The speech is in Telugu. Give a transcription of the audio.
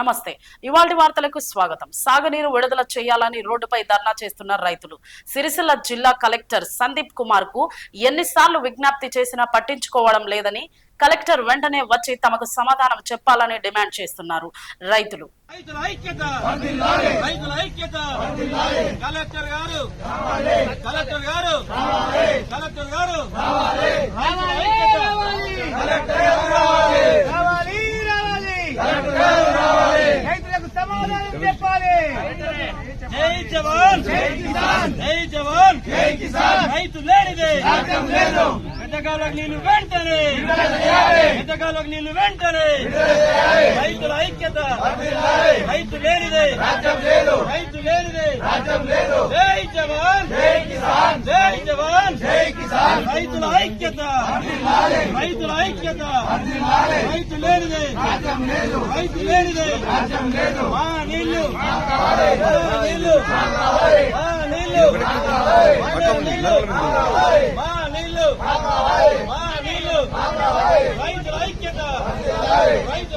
నమస్తే. ఇవాళ వార్తలకు స్వాగతం. సాగునీరు విడుదల చేయాలని రోడ్డుపై ధర్నా చేస్తున్న రైతులు. సిరిసిల్ల జిల్లా కలెక్టర్ సందీప్ కుమార్కు ఎన్నిసార్లు విజ్ఞప్తి చేసినా పట్టించుకోవడం లేదని కలెక్టర్ వెంటనే వచ్చి తమకు సమాధానం చెప్పాలని డిమాండ్ చేస్తున్నారు. రైతులు. కలెక్టర్ గారు! కలెక్టర్ గారు! కలెక్టర్ గారు రైతుల ఐక్యత రావాలి రావాలి రైతులకు సమాధానం చెప్పాలి జై జవాన్! జై కిసాన్! జై జవాన్! జై కిసాన్! రైతు లేనిదే! పెద్దకాలకు నీళ్ళు వెంటనే! పెద్దకాలకు నీళ్ళు వెంటనే! రైతుల ఐక్యత! రైతు లేనిదే! రైతు లేనిదే! జై జవాన్! జై కిసాన్! జై జవాన్! జై కిసాన్! రైతుల ఐక్యత! రైతుల ఐక్యత! రైతు లేనిదే! రైతు లేనిదే! నీళ్ళు మా నీళ్ళు రైతుల ఐక్యత. రైతుల